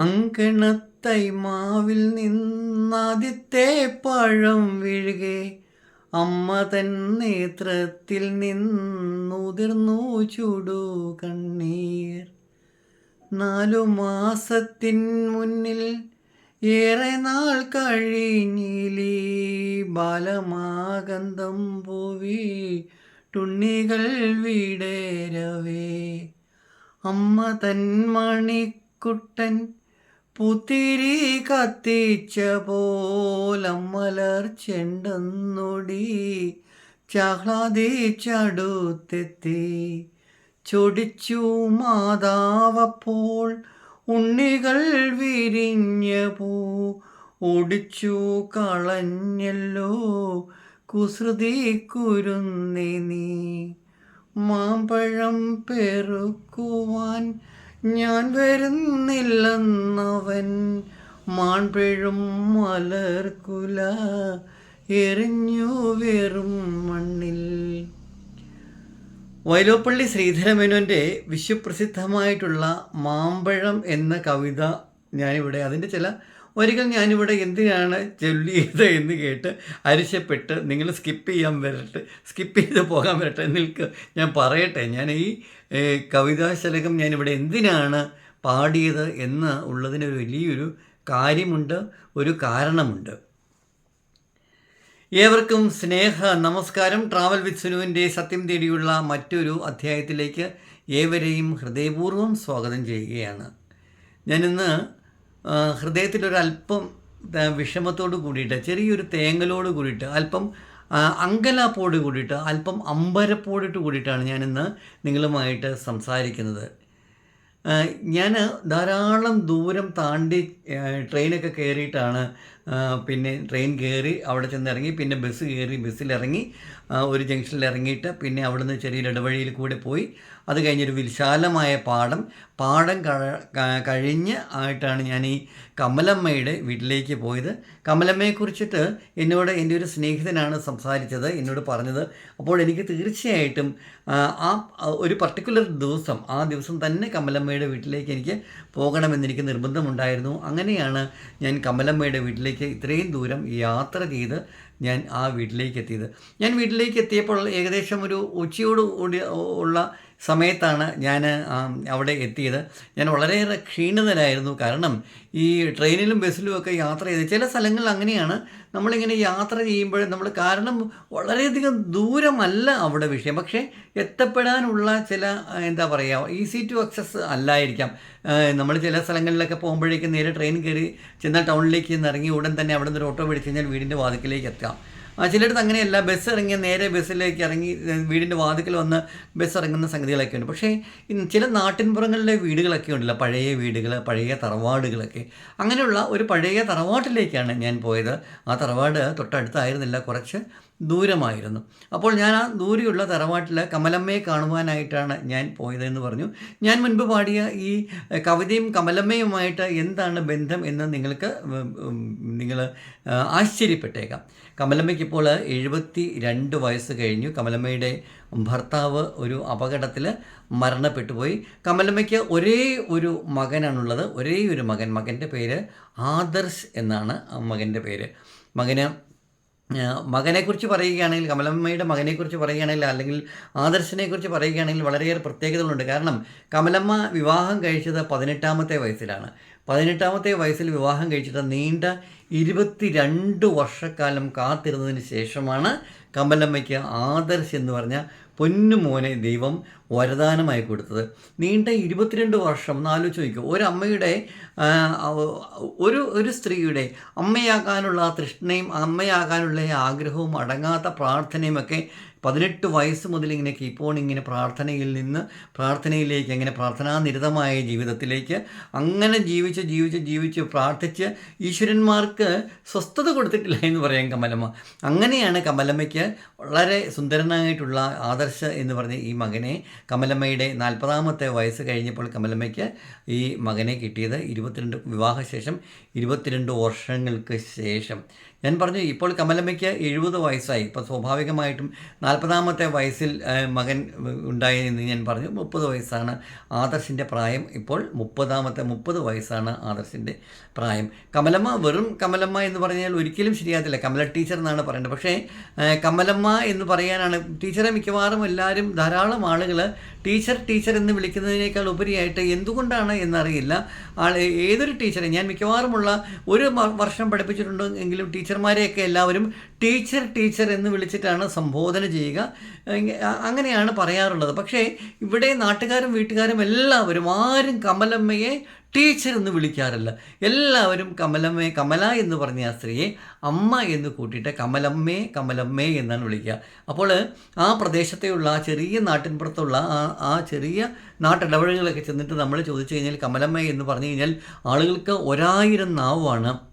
അങ്കണത്തൈ മാവിൽ നിന്നാദ്യത്തെ പഴം വീഴുകെ. അമ്മ തൻ നേത്രത്തിൽ നിന്നുതിർന്നു ചുടു കണ്ണീർ. നാലു മാസത്തിൻ മുന്നിൽ ഏറെ നാൾ കഴിഞ്ഞിലി ബാലമാകന്തം പോവി തുണ്ണികൾ വീടേരവേ. അമ്മ തൻ മണിക്കുട്ടൻ പുത്തിരി കത്തിച്ച പോലമ്മലർ ചെണ്ടെന്നൊടി. ചഹ്ലാദിച്ചടുത്തെത്തി ചൊടിച്ചു മാതാവപ്പോൾ ഉണ്ണികൾ വിരിഞ്ഞ പൂ. ഒടിച്ചു കളഞ്ഞല്ലോ കുസൃതി കുരുന്നി നീ. മാമ്പഴം പെറുക്കുവാൻ ഞാൻ വരുന്നില്ലെന്നവൻ മാൺപിഴും മലർക്കുല എറിഞ്ഞു വെറും മണ്ണിൽ. വൈലോപ്പള്ളി ശ്രീധരമേനോന്റെ വിശ്വപ്രസിദ്ധമായിട്ടുള്ള മാമ്പഴം എന്ന കവിത ഞാനിവിടെ അതിന്റെ ചില ഒരിക്കൽ ഞാനിവിടെ എന്തിനാണ് ചൊല്ലിയത് എന്ന് കേട്ട് അരിശപ്പെട്ട് നിങ്ങൾ സ്കിപ്പ് ചെയ്യാൻ വരട്ടെ സ്കിപ്പ് ചെയ്ത് പോകാൻ വരട്ടെ നിൽക്ക്. ഞാൻ പറയട്ടെ ഞാൻ ഈ കവിതാശലകം ഞാനിവിടെ എന്തിനാണ് പാടിയത് എന്ന് ഉള്ളതിന് വലിയൊരു കാര്യമുണ്ട് ഒരു കാരണമുണ്ട്. ഏവർക്കും സ്നേഹ നമസ്കാരം. ട്രാവൽ വിത്ത് സുനുവിന്റെ സത്യം തേടിയുള്ള മറ്റൊരു അധ്യായത്തിലേക്ക് ഏവരെയും ഹൃദയപൂർവം സ്വാഗതം ചെയ്യുകയാണ്. ഞാനിന്ന് ഹൃദയത്തിലൊരല്പം വിഷമത്തോട് കൂടിയിട്ട് ചെറിയൊരു തേങ്ങലോട് കൂടിയിട്ട് അല്പം അങ്കലാപ്പോട് കൂടിയിട്ട് അല്പം അമ്പരപ്പോടിട്ട് കൂടിയിട്ടാണ് ഞാനിന്ന് നിങ്ങളുമായിട്ട് സംസാരിക്കുന്നത്. ഞാൻ ധാരാളം ദൂരം താണ്ടി ട്രെയിനൊക്കെ കയറിയിട്ടാണ് പിന്നെ ട്രെയിൻ കയറി അവിടെ ചെന്ന് ഇറങ്ങി പിന്നെ ബസ് കയറി ബസ്സിലിറങ്ങി ഒരു ജംഗ്ഷനിൽ ഇറങ്ങിയിട്ട് പിന്നെ അവിടുന്ന് ചെറിയൊരു ഇടവഴിയിൽ കൂടെ പോയി അത് കഴിഞ്ഞൊരു വിശാലമായ പാഠം പാഠം കഴിഞ്ഞ ആയിട്ടാണ് ഞാൻ ഈ കമലമ്മയുടെ വീട്ടിലേക്ക് പോയത്. കമലമ്മയെക്കുറിച്ചിട്ട് എന്നോട് എന്റെ ഒരു സ്നേഹിതനാണ് സംസാരിച്ചത് എന്നോട് പറഞ്ഞത്. അപ്പോൾ എനിക്ക് തീർച്ചയായിട്ടും ആ, ഒരു പർട്ടിക്കുലർ ദിവസം ആ ദിവസം തന്നെ കമലമ്മയുടെ വീട്ടിലേക്ക് എനിക്ക് പോകണമെന്ന് എനിക്ക് നിർബന്ധമുണ്ടായിരുന്നു. അങ്ങനെയാണ് ഞാൻ കമലമ്മയുടെ വീട്ടിലേക്ക് ഇത്രയും ദൂരം യാത്ര ചെയ്ത് ഞാൻ ആ വീട്ടിലേക്ക് എത്തിയത്. ഞാൻ വീട്ടിലേക്ക് എത്തിയപ്പോൾ ഏകദേശം ഒരു ഉച്ചയോട് കൂടി ഉള്ള സമയത്താണ് ഞാൻ അവിടെ എത്തിയത്. ഞാൻ വളരെയേറെ ക്ഷീണിതനായിരുന്നു. കാരണം ഈ ട്രെയിനിലും ബസ്സിലും ഒക്കെ യാത്ര ചെയ്ത് ചില സ്ഥലങ്ങളിൽ അങ്ങനെയാണ് നമ്മളിങ്ങനെ യാത്ര ചെയ്യുമ്പോൾ നമ്മൾ കാരണം വളരെയധികം ദൂരമല്ല അവിടെ വിഷയം. പക്ഷേ എത്തപ്പെടാനുള്ള ചില എന്താ പറയുക ഈസി ടു അക്സസ് അല്ലായിരിക്കാം. നമ്മൾ ചില സ്ഥലങ്ങളിലൊക്കെ പോകുമ്പോഴേക്കും നേരെ ട്രെയിൻ കയറി ചെന്ന ടൗണിലേക്ക് ഇറങ്ങി ഉടൻ തന്നെ അവിടെ നിന്ന് ഒരു ഓട്ടോ പിടിച്ച് കഴിഞ്ഞാൽ വീടിന്റെ വാതിക്കലേക്ക് എത്താം. ചിലയിടത്ത് അങ്ങനെയല്ല ബസ് ഇറങ്ങിയ നേരെ ബസ്സിലേക്ക് ഇറങ്ങി വീടിന്റെ വാതിക്കൽ വന്ന് ബസ് ഇറങ്ങുന്ന സംഗതികളൊക്കെ ഉണ്ട്. പക്ഷേ ചില നാട്ടിൻപുറങ്ങളിലെ വീടുകളൊക്കെ ഉണ്ടല്ലോ പഴയ വീടുകൾ പഴയ തറവാടുകളൊക്കെ. അങ്ങനെയുള്ള ഒരു പഴയ തറവാട്ടിലേക്കാണ് ഞാൻ പോയത്. ആ തറവാട് തൊട്ടടുത്തായിരുന്നില്ല കുറച്ച്. ദൂരമായിരുന്നു. അപ്പോൾ ഞാൻ ആ ദൂരെയുള്ള തറവാട്ടിൽ കമലമ്മയെ കാണുവാനായിട്ടാണ് ഞാൻ പോയതെന്ന് പറഞ്ഞു. ഞാൻ മുൻപ് പാടിയ ഈ കവിതയും കമലമ്മയുമായിട്ട് എന്താണ് ബന്ധം എന്ന് നിങ്ങൾക്ക് നിങ്ങൾ ആശ്ചര്യപ്പെട്ടേക്കാം. കമലമ്മയ്ക്ക് ഇപ്പോൾ എഴുപത്തി രണ്ട് വയസ്സ് കഴിഞ്ഞു. കമലമ്മയുടെ ഭർത്താവ് ഒരു അപകടത്തിൽ മരണപ്പെട്ടു പോയി കമലമ്മയ്ക്ക് ഒരേ ഒരു മകനാണുള്ളത്. ഒരേ ഒരു മകൻ. മകന്റെ പേര് ആദർശ് എന്നാണ് മകന്റെ പേര്. മകന് മകനെക്കുറിച്ച് പറയുകയാണെങ്കിൽ കമലമ്മയുടെ മകനെക്കുറിച്ച് പറയുകയാണെങ്കിൽ അല്ലെങ്കിൽ ആദർശനെക്കുറിച്ച് പറയുകയാണെങ്കിൽ വളരെയേറെ പ്രത്യേകതകളുണ്ട്. കാരണം കമലമ്മ വിവാഹം കഴിച്ചത് പതിനെട്ടാമത്തെ വയസ്സിലാണ്. പതിനെട്ടാമത്തെ വയസ്സിൽ വിവാഹം കഴിച്ചിട്ട് നീണ്ട ഇരുപത്തിരണ്ട് വർഷക്കാലം കാത്തിരുന്നതിന് ശേഷമാണ് കമലമ്മയ്ക്ക് ആദർശ് എന്ന് പറഞ്ഞ പൊന്നുമോനെ ദൈവം വരദാനമായി കൊടുത്തത്. നീണ്ട ഇരുപത്തിരണ്ട് വർഷം നാലു നോക്കൂ ഒരമ്മയുടെ ഒരു ഒരു സ്ത്രീയുടെ അമ്മയാകാനുള്ള ആ തൃഷ്ണയും അമ്മയാകാനുള്ള ആഗ്രഹവും അടങ്ങാത്ത പ്രാർത്ഥനയും ഒക്കെ പതിനെട്ട് വയസ്സ് മുതൽ ഇങ്ങനെ കീപ്പ് ഓൺ ഇങ്ങനെ പ്രാർത്ഥനയിൽ നിന്ന് പ്രാർത്ഥനയിലേക്ക് അങ്ങനെ പ്രാർത്ഥനാനിരതമായ ജീവിതത്തിലേക്ക് അങ്ങനെ ജീവിച്ച് ജീവിച്ച് ജീവിച്ച് പ്രാർത്ഥിച്ച് ഈശ്വരന്മാർക്ക് സ്വസ്ഥത കൊടുത്തിട്ടില്ല എന്ന് പറയാം കമലമ്മ. അങ്ങനെയാണ് കമലമ്മയ്ക്ക് വളരെ സുന്ദരനായിട്ടുള്ള ആദർശ എന്ന് പറഞ്ഞ ഈ മകനെ കമലമ്മയുടെ നാൽപ്പതാമത്തെ വയസ്സ് കഴിഞ്ഞപ്പോൾ കമലമ്മയ്ക്ക് ഈ മകനെ കിട്ടിയത് ഇരുപത്തിരണ്ട് വിവാഹശേഷം ഇരുപത്തിരണ്ട് വർഷങ്ങൾക്ക് ശേഷം. ഞാൻ പറഞ്ഞു ഇപ്പോൾ കമലമ്മയ്ക്ക് എഴുപത് വയസ്സായി. ഇപ്പോൾ സ്വാഭാവികമായിട്ടും നാൽപ്പതാമത്തെ വയസ്സിൽ മകൻ ഉണ്ടായി എന്ന് ഞാൻ പറഞ്ഞു. മുപ്പത് വയസ്സാണ് ആദർശിന്റെ പ്രായം. ഇപ്പോൾ മുപ്പതാമത്തെ മുപ്പത് വയസ്സാണ് ആദർശിന്റെ പ്രായം. കമലമ്മ വെറും കമലമ്മ എന്ന് പറഞ്ഞാൽ ഒരിക്കലും ശരിയാകത്തില്ല. കമല ടീച്ചർ എന്നാണ് പറയേണ്ടത്. പക്ഷേ കമലമ്മ എന്ന് പറയാനാണ് ടീച്ചറെ മിക്കവാറും എല്ലാവരും ധാരാളം ആളുകൾ ടീച്ചർ ടീച്ചർ എന്ന് വിളിക്കുന്നതിനേക്കാൾ ഉപരിയായിട്ട് എന്തുകൊണ്ടാണ് എന്നറിയില്ല. ആൾ ഏതൊരു ടീച്ചറെ ഞാൻ മിക്കവാറുമുള്ള ഒരു വർഷം പഠിപ്പിച്ചിട്ടുണ്ടോ എങ്കിലും ടീച്ചർമാരെയൊക്കെ എല്ലാവരും ടീച്ചർ ടീച്ചർ എന്ന് വിളിച്ചിട്ടാണ് സംബോധന ചെയ്യുക. അങ്ങനെയാണ് പറയാറുള്ളത്. പക്ഷേ ഇവിടെ നാട്ടുകാരും വീട്ടുകാരും എല്ലാവരും ആരും കമലമ്മയെ ടീച്ചർ എന്ന് വിളിക്കാറില്ല. എല്ലാവരും കമലമ്മയെ കമല എന്ന് പറഞ്ഞ ആ സ്ത്രീയെ അമ്മ എന്ന് കൂട്ടിയിട്ട് കമലമ്മേ കമലമ്മേ എന്നാണ് വിളിക്കുക. അപ്പോൾ ആ പ്രദേശത്തെയുള്ള ആ ചെറിയ നാട്ടിൻപുറത്തുള്ള ആ ആ ചെറിയ നാട്ടിടപഴകളൊക്കെ ചെന്നിട്ട് നമ്മൾ ചോദിച്ചു കഴിഞ്ഞാൽ കമലമ്മ എന്ന് പറഞ്ഞു കഴിഞ്ഞാൽ ആളുകൾക്ക് ഒരായിരം നാവാണ്.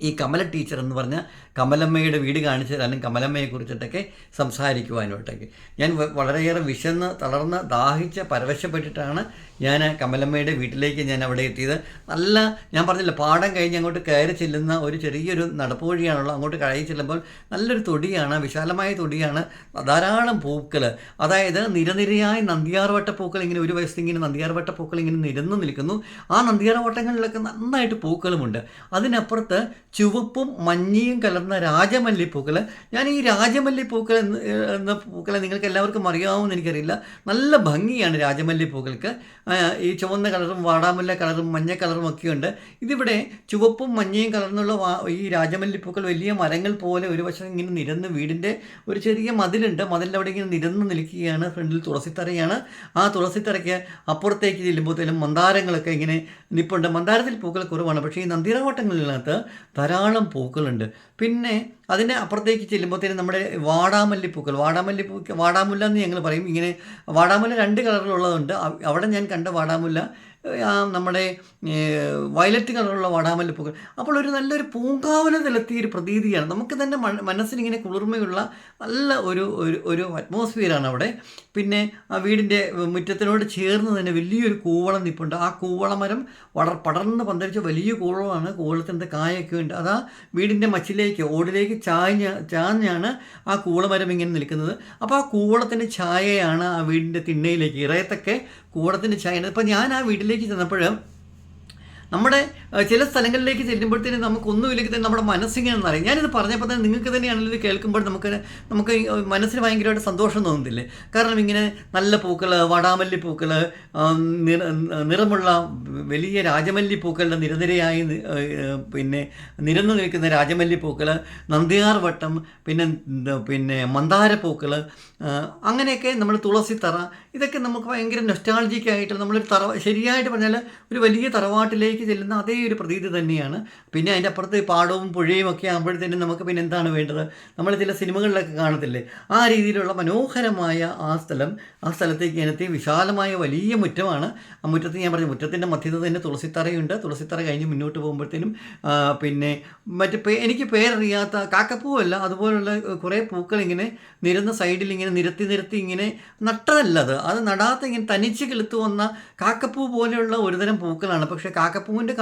ഈ കമല ടീച്ചർ എന്ന് പറഞ്ഞ കമലമ്മയുടെ വീട് കാണിച്ചു തരാനും കമലമ്മയെ കുറിച്ചിട്ടൊക്കെ സംസാരിക്കുവാനോട്ടൊക്കെ ഞാൻ വളരെയേറെ വിശന്ന് തളർന്ന് ദാഹിച്ച് പരവശപ്പെട്ടിട്ടാണ് ഞാൻ കമലമ്മയുടെ വീട്ടിലേക്ക് ഞാൻ അവിടെ എത്തിയത്. നല്ല ഞാൻ പറഞ്ഞില്ല പാടം കഴിഞ്ഞ് അങ്ങോട്ട് കയറി ചെല്ലുന്ന ഒരു ചെറിയൊരു നടപ്പ് വഴിയാണുള്ളത്. അങ്ങോട്ട് കഴിഞ്ഞ് ചെല്ലുമ്പോൾ നല്ലൊരു തൊടിയാണ് വിശാലമായ തൊടിയാണ്. ധാരാളം പൂക്കൾ അതായത് നിരനിരയായി നന്ദിയാർവട്ട പൂക്കൾ ഇങ്ങനെ ഒരു വയസ്സിൽ ഇങ്ങനെ നന്ദിയാർവട്ട പൂക്കൾ ഇങ്ങനെ നിരന്നു നിൽക്കുന്നു. ആ നന്ദിയാർവട്ടങ്ങളിലൊക്കെ നന്നായിട്ട് പൂക്കളുമുണ്ട്. അതിനപ്പുറത്ത് ചുവപ്പും മഞ്ഞയും കലർന്ന രാജമല്ലിപ്പൂക്കൾ ഞാൻ ഈ രാജമല്ലിപ്പൂക്കൾ എന്ന് എന്ന പൂക്കളെ നിങ്ങൾക്ക് എല്ലാവർക്കും അറിയാവുമെന്ന് എനിക്കറിയില്ല. നല്ല ഭംഗിയാണ് രാജമല്ലി പൂക്കൾക്ക് ഈ ചുവന്ന കളറും വാടാമല്ല കളറും മഞ്ഞ കളറും ഒക്കെ ഉണ്ട് ഇതിവിടെ ചുവപ്പും മഞ്ഞയും കലർന്നുള്ള ഈ രാജമല്ലി പൂക്കൾ വലിയ മരങ്ങൾ പോലെ ഒരു വശം ഇങ്ങനെ നിരന്ന് വീടിന്റെ ഒരു ചെറിയ മതിലുണ്ട്. മതിലിന്റെ അവിടെ ഇങ്ങനെ നിരന്ന് നിൽക്കുകയാണ്. ഫ്രണ്ടിൽ തുളസിത്തറയാണ്. ആ തുളസിത്തറയ്ക്ക് അപ്പുറത്തേക്ക് ചെല്ലുമ്പോഴത്തേലും മന്ദാരങ്ങളൊക്കെ ഇങ്ങനെ നിപ്പുണ്ട്. മന്ദാരത്തിൽ പൂക്കൾ കുറവാണ്. പക്ഷേ ഈ നന്ദിറവട്ടങ്ങളിനകത്ത് ധാരാളം പൂക്കളുണ്ട്. പിന്നെ അതിന്റെ അപ്പുറത്തേക്ക് ചെല്ലുമ്പോഴത്തേനും നമ്മുടെ വാടാമല്ലിപ്പൂക്കൾ പൂക്കൾ. വാടാമല്ലി എന്ന് ഞങ്ങൾ പറയും. ഇങ്ങനെ വാടാമുല്ല രണ്ട് കളറിലുള്ളതുണ്ട്. അവ- അവിടെ ഞാൻ കണ്ട വാടാമുല്ല ആ, നമ്മുടെ വയലറ്റ് കളറുള്ള വാടാമല്ലി പൂക്കൾ. അപ്പോൾ ഒരു നല്ലൊരു പൂങ്കാവന നിലത്തിയ ഒരു പ്രതീതിയാണ്. നമുക്ക് തന്നെ മനസ്സിന് മനസ്സിനിങ്ങനെ കുളിർമയുള്ള നല്ല ഒരു ഒരു ഒരു അറ്റ്മോസ്ഫിയറാണ് അവിടെ. പിന്നെ ആ വീടിന്റെ മുറ്റത്തിനോട് ചേർന്ന് തന്നെ വലിയൊരു കൂവളം നിൽപ്പുണ്ട് ആ കൂവളമരം വളർ പടർന്ന് പന്തരിച്ച വലിയ കൂവളമാണ്. കൂവളത്തിന്റെ കായൊക്കെ ഉണ്ട്. അത് ആ വീടിന്റെ മച്ചിലേക്ക് ഓടിലേക്ക് ചാഞ്ഞ ചാഞ്ഞാണ് ആ കൂവളമരം ഇങ്ങനെ നിൽക്കുന്നത്. അപ്പോൾ ആ കൂവളത്തിന്റെ ഛായയാണ് ആ വീടിന്റെ തിണ്ണയിലേക്ക് ഇറയത്തൊക്കെ കൂവളത്തിന്റെ ചായ ഇപ്പം ഞാൻ ആ വീട്ടിലേക്ക് ചെന്നപ്പോൾ നമ്മുടെ ചില സ്ഥലങ്ങളിലേക്ക് ചെല്ലുമ്പോഴത്തേനും നമുക്കൊന്നുമില്ലെങ്കിൽ തന്നെ നമ്മുടെ മനസ്സിങ്ങനെ നിറയും ഞാനിത് പറഞ്ഞപ്പോൾ തന്നെ നിങ്ങൾക്ക് തന്നെയാണല്ലോ ഇത് കേൾക്കുമ്പോൾ നമുക്ക് നമുക്ക് മനസ്സിന് ഭയങ്കരമായിട്ട് സന്തോഷം തോന്നുന്നില്ലേ? കാരണം ഇങ്ങനെ നല്ല പൂക്കൾ വടാമല്ലി പൂക്കൾ നിറ നിറമുള്ള വലിയ രാജമല്ലി പൂക്കളുടെ നിരനിരയായി പിന്നെ നിരന്നു നിൽക്കുന്ന രാജമല്ലി പൂക്കൾ നന്ദിയാർ വട്ടം പിന്നെ പിന്നെ മന്ദാര പൂക്കൾ അങ്ങനെയൊക്കെ നമ്മൾ തുളസി തറ ഇതൊക്കെ നമുക്ക് ഭയങ്കര നൊസ്റ്റാൾജിക്കായിട്ട് നമ്മളൊരു തറ ശരിയായിട്ട് പറഞ്ഞാൽ ഒരു വലിയ തറവാട്ടിലേക്ക് ചെല്ലുന്ന അതേ ഒരു പ്രതീതി തന്നെയാണ്. പിന്നെ അതിന്റെ അപ്പുറത്ത് പാടവും പുഴയും ഒക്കെ ആകുമ്പോഴത്തേനും നമുക്ക് പിന്നെ എന്താണ് വേണ്ടത്? നമ്മൾ ചില സിനിമകളിലൊക്കെ കാണത്തില്ലേ? ആ രീതിയിലുള്ള മനോഹരമായ ആ സ്ഥലം ആ സ്ഥലത്തേക്ക് ഇനത്തെ വിശാലമായ വലിയ മുറ്റമാണ്. ആ മുറ്റത്ത് ഞാൻ പറഞ്ഞു മുറ്റത്തിന്റെ മധ്യത്തിൽ തന്നെ തുളസിത്തറയുണ്ട്. തുളസിത്തറ കഴിഞ്ഞ് മുന്നോട്ട് പോകുമ്പോഴത്തേനും പിന്നെ മറ്റ് എനിക്ക് പേരറിയാത്ത കാക്കപ്പൂവല്ല. അതുപോലുള്ള കുറേ പൂക്കൾ ഇങ്ങനെ നിരന്ന സൈഡിൽ ഇങ്ങനെ നിരത്തി നിരത്തി ഇങ്ങനെ നട്ടതല്ല അത്. അത് നടാത്ത ഇങ്ങനെ തനിച്ച് കിളുത്തു വന്ന കാക്കപ്പൂ പോലെയുള്ള ഒരുതരം പൂക്കളാണ്. പക്ഷേ കാക്കപ്പൂവിന്റെ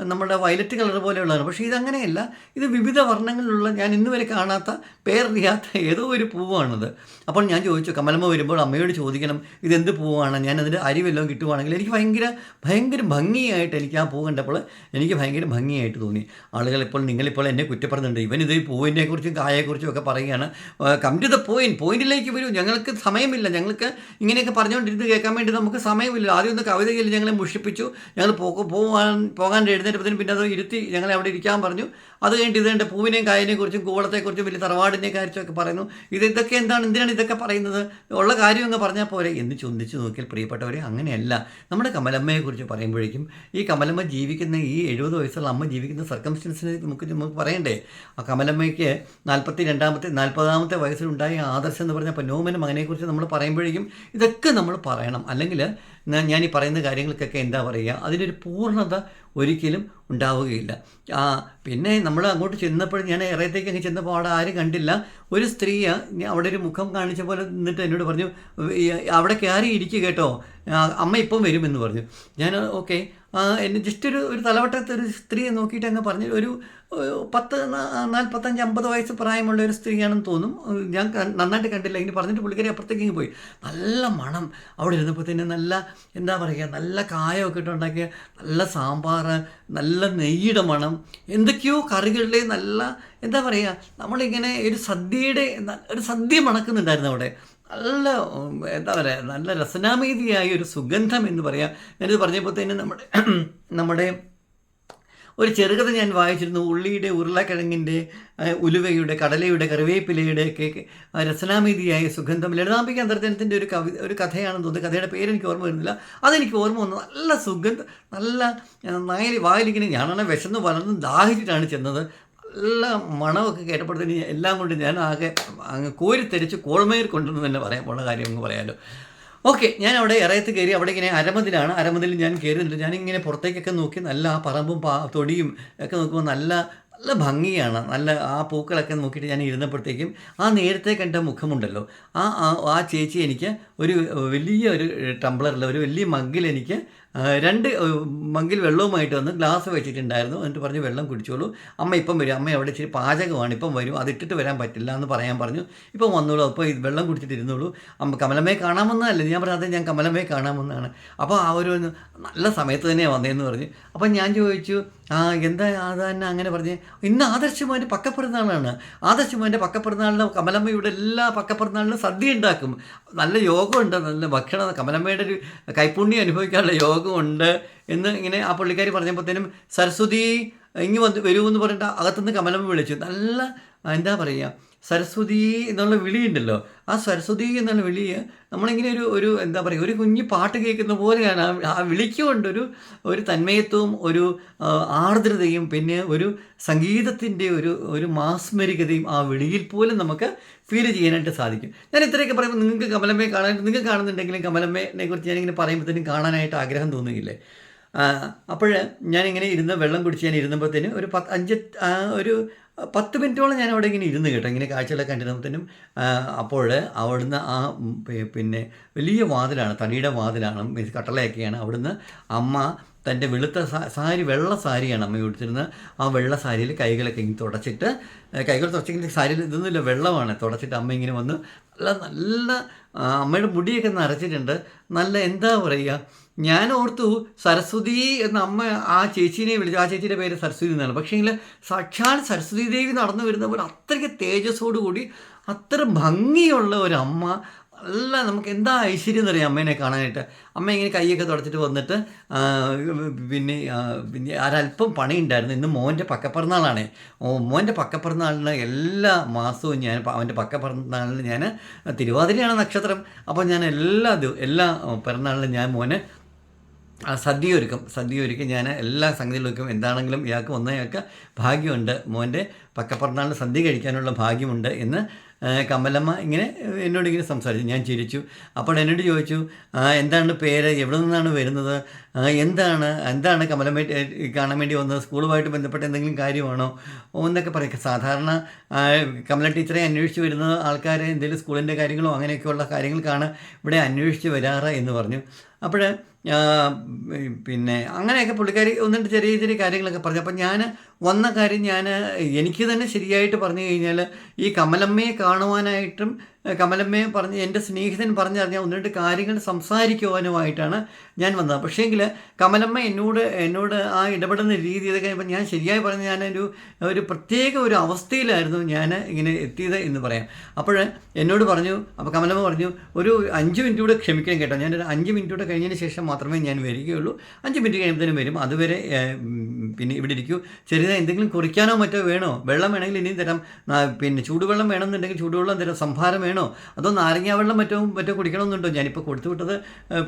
നമ്മുടെ വയലറ്റ് കളർ പോലെയുള്ളതാണ്. പക്ഷേ ഇതങ്ങനെയല്ല. ഇത് വിവിധ വർണങ്ങളിലുള്ള ഞാൻ ഇന്ന് വരെ കാണാത്ത പേരറിയാത്ത ഏതോ ഒരു പൂവാണത്. അപ്പോൾ ഞാൻ ചോദിച്ചു കമലമ്മ വരുമ്പോൾ അമ്മയോട് ചോദിക്കണം ഇതെന്ത് പൂവാണ്? ഞാൻ അതിന്റെ അരി വല്ലതും കിട്ടുവാണെങ്കിൽ എനിക്ക് ഭയങ്കര ഭയങ്കര ഭംഗിയായിട്ട് എനിക്ക് ആ പൂ കണ്ടപ്പോൾ എനിക്ക് ഭയങ്കര ഭംഗിയായിട്ട് തോന്നി. ആളുകൾ ഇപ്പോൾ നിങ്ങളിപ്പോൾ എന്നെ കുറ്റപ്പെടുന്നുണ്ട്. ഇവൻ ഇത് ഈ പൂവിനെ കുറിച്ചും കായെക്കുറിച്ചും ഒക്കെ പറയുകയാണ്. കം ടു ദ പോയിന്റ് പോയിന്റിലേക്ക് വരൂ. ഞങ്ങൾക്ക് സമയമില്ല. ഞങ്ങൾക്ക് ഇങ്ങനെയൊക്കെ പറഞ്ഞുകൊണ്ടിരുന്ന് കേൾക്കാൻ വേണ്ടി നമുക്ക് സമയമില്ല. ആദ്യം ഒന്ന് കവിതയിൽ ഞങ്ങളെ മുഷിപ്പിച്ചു. ഞങ്ങൾ പോകാൻ പോകാൻ എഴുന്നേറ്റപ്പത്തിന് പിന്നെ അത് ഇരുത്തി ഞങ്ങളെ അവിടെ ഇരിക്കാൻ പറഞ്ഞു. അത് കഴിഞ്ഞിട്ട് ഇതേണ്ട പൂവിനെയും കായനെയും കുറിച്ചും കൂവളത്തെക്കുറിച്ചും വലിയ തറവാടിനെ ഒക്കെ പറയുന്നു. ഇത് ഇതൊക്കെ എന്താണ്? എന്തിനാണ് ഇതൊക്കെ പറയുന്നത്? ഉള്ള കാര്യം അങ്ങ് പറഞ്ഞാൽ പോരെ. എന്ന് ചിന്തിച്ച് നോക്കിയാൽ പ്രിയപ്പെട്ടവരെ അങ്ങനെയല്ല. നമ്മുടെ കമലമ്മയെക്കുറിച്ച് പറയുമ്പോഴേക്കും ഈ കമലമ്മ ജീവിക്കുന്ന ഈ എഴുപത് വയസ്സുള്ള അമ്മ ജീവിക്കുന്ന സർക്കംസ്റ്റൻസിനെ നമുക്ക് നമുക്ക് പറയണ്ടേ? ആ കമലമ്മയ്ക്ക് നാൽപ്പത്തി രണ്ടാമത്തെ നാൽപ്പതാമത്തെ വയസ്സിലുണ്ടായ ആദർശം എന്ന് പറഞ്ഞ നോമൻ മകനെക്കുറിച്ച് നമ്മൾ പറയുമ്പോഴേക്കും ഇതൊക്കെ നമ്മൾ പറയണം. അല്ലെങ്കിൽ ഞാൻ ഈ പറയുന്ന കാര്യങ്ങൾക്കൊക്കെ എന്താ പറയുക? അതിനൊരു പൂർണത ഒരിക്കലും ഉണ്ടാവുകയില്ല. ആ പിന്നെ നമ്മൾ അങ്ങോട്ട് ചെന്നപ്പോൾ ഞാൻ ഇറയത്തേക്ക് അങ്ങ് ചെന്നപ്പോൾ അവിടെ ആരും കണ്ടില്ല. ഒരു സ്ത്രീ അവിടെ ഒരു മുഖം കാണിച്ച പോലെ നിന്നിട്ട് എന്നോട് പറഞ്ഞു അവിടെ കയറി ഇരിക്കുക കേട്ടോ. അമ്മ ഇപ്പം വരുമെന്ന് പറഞ്ഞു. ഞാൻ ഓക്കെ. എന്നെ ജസ്റ്റ് ഒരു ഒരു തലവട്ടത്തെ ഒരു സ്ത്രീയെ നോക്കിയിട്ട് അങ്ങ് പറഞ്ഞു. ഒരു പത്ത് നാൽപ്പത്തഞ്ച് അമ്പത് വയസ്സ് പ്രായമുള്ള ഒരു സ്ത്രീയാണെന്ന് തോന്നും. ഞാൻ നന്നായിട്ട് കണ്ടില്ല. ഇങ്ങനെ പറഞ്ഞിട്ട് പുള്ളിക്കാരി അപ്പുറത്തേക്ക് പോയി. നല്ല മണം അവിടെ ഇരുന്നപ്പോൾ തന്നെ നല്ല എന്താ പറയുക നല്ല കായമൊക്കെ ഇട്ടുണ്ടാക്കിയ നല്ല സാമ്പാർ നല്ല നെയ്യുടെ മണം എന്തൊക്കെയോ കറികളുടെ നല്ല എന്താ പറയുക നമ്മളിങ്ങനെ ഒരു സദ്യയുടെ ഒരു സദ്യ മണക്കുന്നുണ്ടായിരുന്നു അവിടെ. നല്ല എന്താ പറയുക നല്ല രസനാമീതിയായ ഒരു സുഗന്ധം എന്ന് പറയാം. ഞാനിത് പറഞ്ഞപ്പോഴത്തേന് നമ്മുടെ നമ്മുടെ ഒരു ചെറുകഥ ഞാൻ വായിച്ചിരുന്നു. ഉള്ളിയുടെ ഉരുളക്കിഴങ്ങിന്റെ ഉലുവയുടെ കടലയുടെ കറിവേപ്പിലയുടെ ഒക്കെ രസനാമീതിയായ സുഗന്ധം ലളിതാംബിക അന്തർജനത്തിന്റെ ഒരു കവി ഒരു കഥയാണെന്ന് തോന്നുന്നു. കഥയുടെ പേര് എനിക്ക് ഓർമ്മ വരുന്നില്ല. അതെനിക്ക് ഓർമ്മ വന്നു. നല്ല സുഗന്ധം നല്ല നായലി വായിലിങ്ങനെ ഞാനാണ് വിശന്ന് വളർന്ന് ദാഹിച്ചിട്ടാണ് ചെന്നത്. നല്ല മണമൊക്കെ കേട്ടപ്പോഴത്തേന് എല്ലാം കൊണ്ട് ഞാൻ ആകെ അങ്ങ് കോരിത്തെരിച്ച് കോൾമയിൽ കൊണ്ടെന്ന് തന്നെ പറയാം. ഉള്ള കാര്യം അങ്ങ് പറയാമല്ലോ ഓക്കെ ഞാൻ അവിടെ ഇറയത്ത് കയറി അവിടെ ഇങ്ങനെ അരമതിലാണ്. അരമതിൽ ഞാൻ കയറുന്നുണ്ട്. ഞാനിങ്ങനെ പുറത്തേക്കൊക്കെ നോക്കി നല്ല ആ പറമ്പും പാ തൊടിയും ഒക്കെ നോക്കുമ്പോൾ നല്ല നല്ല ഭംഗിയാണ്. നല്ല ആ പൂക്കളൊക്കെ നോക്കിയിട്ട് ഞാൻ ഇരുന്നപ്പോഴത്തേക്കും ആ നേരത്തെ കണ്ട മുഖമുണ്ടല്ലോ. ആ ആ- ചേച്ചി എനിക്ക് ഒരു വലിയ ഒരു ടംബ്ലറിൽ ഒരു വലിയ മഗ്ഗിൽ എനിക്ക് രണ്ട് മങ്കിൽ വെള്ളവുമായിട്ട് വന്ന് ഗ്ലാസ് വെച്ചിട്ടുണ്ടായിരുന്നു. എന്നിട്ട് പറഞ്ഞു വെള്ളം കുടിച്ചോളൂ. അമ്മ ഇപ്പം വരും. അമ്മ അവിടെ ഇച്ചിരി പാചകമാണ്. ഇപ്പം വരും. അതിട്ടിട്ട് വരാൻ പറ്റില്ല എന്ന് പറയാൻ പറഞ്ഞു. ഇപ്പം വന്നോളൂ. അപ്പോൾ ഈ വെള്ളം കുടിച്ചിട്ട് ഇരുന്നോളൂ. അമ്മ കമലമ്മയെ കാണാമെന്നല്ല. ഞാൻ പറഞ്ഞത് ഞാൻ കമലമ്മയെ കാണാമെന്നാണ്. അപ്പോൾ ആ ഒരു നല്ല സമയത്ത് തന്നെ വന്നതെന്ന് പറഞ്ഞു. അപ്പം ഞാൻ ചോദിച്ചു ആ എന്താ അത് തന്നെ? അങ്ങനെ പറഞ്ഞ് ഇന്ന് ആദർശമാന്റെ പക്കപ്പിറന്നാളാണ്. ആദർശമാന്റെ പക്കപ്പിറന്നാളിന് കമലമ്മയുടെ എല്ലാ പക്കപ്പിറന്നാളിനും സദ്യ ഉണ്ടാക്കും. നല്ല യോഗമുണ്ട്. നല്ല ഭക്ഷണം. കമലമ്മയുടെ ഒരു കൈപ്പുണ്യം അനുഭവിക്കാനുള്ള യോഗമുണ്ട് എന്ന് ഇങ്ങനെ ആ പുള്ളിക്കാരി പറഞ്ഞപ്പോഴത്തേനും സരസ്വതി ഇങ്ങ് വന്ന് എന്ന് പറഞ്ഞിട്ട് അകത്തുനിന്ന് കമലമ്മ വിളിച്ചു. നല്ല എന്താ പറയുക സരസ്വതി എന്നുള്ള വിളിയുണ്ടല്ലോ ആ സരസ്വതി എന്നുള്ള വിളി നമ്മളിങ്ങനെ ഒരു ഒരു എന്താ പറയുക ഒരു കുഞ്ഞു പാട്ട് കേൾക്കുന്ന പോലെയാണ് ആ- വിളിക്കുകൊണ്ടൊരു ഒരു തന്മയത്വവും ഒരു ആർദ്രതയും പിന്നെ ഒരു സംഗീതത്തിന്റെ ഒരു ഒരു മാസ്മരികതയും ആ വിളിയിൽ പോലും നമുക്ക് ഫീൽ ചെയ്യാനായിട്ട് സാധിക്കും. ഞാൻ ഇത്രയൊക്കെ പറയുമ്പോൾ നിങ്ങൾക്ക് കമലമ്മയെ കാണാൻ നിങ്ങൾ കാണുന്നുണ്ടെങ്കിലും കമലമ്മയെ കുറിച്ച് ഞാനിങ്ങനെ പറയുമ്പോഴത്തേനും കാണാനായിട്ട് ആഗ്രഹം തോന്നുകയില്ലേ? അപ്പോൾ ഞാനിങ്ങനെ ഇരുന്ന് വെള്ളം കുടിച്ച് ഞാൻ ഇരുന്നപ്പോഴത്തേനും ഒരു പത്ത് അഞ്ച് ഒരു പത്ത് മിനിറ്റോളം ഞാൻ അവിടെ ഇങ്ങനെ ഇരുന്ന് കേട്ടോ. ഇങ്ങനെ കാഴ്ചകളെ കണ്ടിരുന്നപ്പോഴത്തേനും അപ്പോൾ അവിടുന്ന് ആ പിന്നെ വലിയ വാതിലാണ് തടിയുടെ വാതിലാണ് കട്ടളയൊക്കെയാണ് അവിടുന്ന് അമ്മ തന്റെ വെളുത്ത സാരി വെള്ള സാരിയാണ് അമ്മ ഉടുത്തിരുന്നത്. ആ വെള്ള സാരിയിൽ കൈകളൊക്കെ ഇങ്ങനെ തുടച്ചിട്ട് കൈകൾ തുടച്ചെങ്കിൽ സാരിയിൽ ഇതൊന്നുമില്ല വെള്ളമാണ്. തുടച്ചിട്ട് അമ്മ ഇങ്ങനെ വന്ന് നല്ല നല്ല അമ്മയുടെ മുടിയൊക്കെ നരച്ചിട്ടുണ്ട് നല്ല എന്താ പറയുക ഞാൻ ഓർത്തു സരസ്വതി എന്ന അമ്മ ആ ചേച്ചീനെ വിളിച്ചു ആ ചേച്ചിയുടെ പേര് സരസ്വതി എന്നാണ്. പക്ഷേങ്കിൽ സാക്ഷാൽ സരസ്വതി ദേവി നടന്നു വരുന്ന പോലെ അത്രയ്ക്ക് തേജസ്സോടുകൂടി അത്ര ഭംഗിയുള്ള ഒരു അമ്മ നല്ല നമുക്ക് എന്താ ഐശ്വര്യം എന്നറിയാം അമ്മേനെ കാണാനായിട്ട്. അമ്മ ഇങ്ങനെ കൈയൊക്കെ തുടച്ചിട്ട് വന്നിട്ട് പിന്നെ പിന്നെ ഒരല്പം പണിയുണ്ടായിരുന്നു. ഇന്ന് മോന്റെ പക്കപ്പിറന്നാളാണേ. ഓ മോന്റെ പക്കപ്പിറന്നാളിന് എല്ലാ മാസവും ഞാൻ അവന്റെ പക്കപ്പിറന്നാളിന് ഞാൻ തിരുവാതിരയാണ് നക്ഷത്രം. അപ്പോൾ ഞാൻ എല്ലാ എല്ലാ പിറന്നാളിലും ഞാൻ മോനെ ആ സദ്യ ഒരുക്കും സദ്യ ഒരുക്കും ഞാൻ എല്ലാ സംഗതികളും ഒരുക്കും. എന്താണെങ്കിലും ഇയാൾക്ക് വന്നയാൾക്ക് ഭാഗ്യമുണ്ട്. മോന്റെ പക്കപ്പറന്നാളിന് സദ്യ കഴിക്കാനുള്ള ഭാഗ്യമുണ്ട് എന്ന് കമലമ്മ ഇങ്ങനെ എന്നോട് ഇങ്ങനെ സംസാരിച്ചു. ഞാൻ ചിരിച്ചു. അപ്പോൾ എന്നോട് ചോദിച്ചു എന്താണ് പേര്? എവിടെ നിന്നാണ് വരുന്നത്? എന്താണ്? എന്താണ് കമലമ്മ കാണാൻ വേണ്ടി വന്നത്? സ്കൂളുമായിട്ട് ബന്ധപ്പെട്ട എന്തെങ്കിലും കാര്യമാണോ? എന്നൊക്കെ പറയും. സാധാരണ കമല ടീച്ചറെ അന്വേഷിച്ച് വരുന്ന ആൾക്കാരെ എന്തെങ്കിലും സ്കൂളിന്റെ കാര്യങ്ങളോ അങ്ങനെയൊക്കെയുള്ള കാര്യങ്ങൾക്കാണ് ഇവിടെ അന്വേഷിച്ച് വരാറ് എന്ന് പറഞ്ഞു. അപ്പോൾ പിന്നെ അങ്ങനെയൊക്കെ പുള്ളിക്കാരി ഒന്നിട്ട് ചെറിയ ചെറിയ കാര്യങ്ങളൊക്കെ പറഞ്ഞു. അപ്പം ഞാൻ വന്ന കാര്യം ഞാൻ എനിക്ക് തന്നെ ശരിയായിട്ട് പറഞ്ഞു കഴിഞ്ഞാൽ ഈ കമലമ്മയെ കാണുവാനായിട്ടും കമലമ്മയെ പറഞ്ഞ് എന്റെ സ്നേഹിതൻ പറഞ്ഞറിഞ്ഞ ഒന്ന് രണ്ട് കാര്യങ്ങൾ സംസാരിക്കുവാനുമായിട്ടാണ് ഞാൻ വന്നത്. പക്ഷേങ്കിൽ കമലമ്മ എന്നോട് എന്നോട് ആ ഇടപെടുന്ന രീതി ഇതൊക്കെ ഇപ്പം ഞാൻ ശരിയായി പറഞ്ഞ ഞാനൊരു ഒരു പ്രത്യേക ഒരു അവസ്ഥയിലായിരുന്നു ഞാൻ ഇങ്ങനെ എത്തിയത് എന്ന് പറയാം. അപ്പോൾ എന്നോട് പറഞ്ഞു അപ്പോൾ കമലമ്മ പറഞ്ഞു ഒരു അഞ്ച് മിനിറ്റ് കൂടെ ക്ഷമിക്കാൻ കേട്ടോ. ഞാനൊരു അഞ്ച് മിനിറ്റ് കൂടെ കഴിഞ്ഞതിന് ശേഷം മാത്രമേ ഞാൻ വരികയുള്ളൂ. അഞ്ച് മിനിറ്റ് കഴിയുമ്പോഴത്തേനും വരും. അതുവരെ പിന്നെ ഇവിടെ ഇരിക്കൂ. ചെറിയ എന്തെങ്കിലും കുറിക്കാനോ മറ്റോ വേണോ? വെള്ളം വേണമെങ്കിൽ ഇനിയും തരാം. പിന്നെ ചൂടുവെള്ളം വേണമെന്നുണ്ടെങ്കിൽ ചൂടുവെള്ളം തരാം. സംഭാരം വേണോ? അതോ നാരങ്ങ വെള്ളം മറ്റോ മറ്റോ കുടിക്കണമെന്നുണ്ടോ? ഞാനിപ്പോൾ കൊടുത്തു വിട്ടത്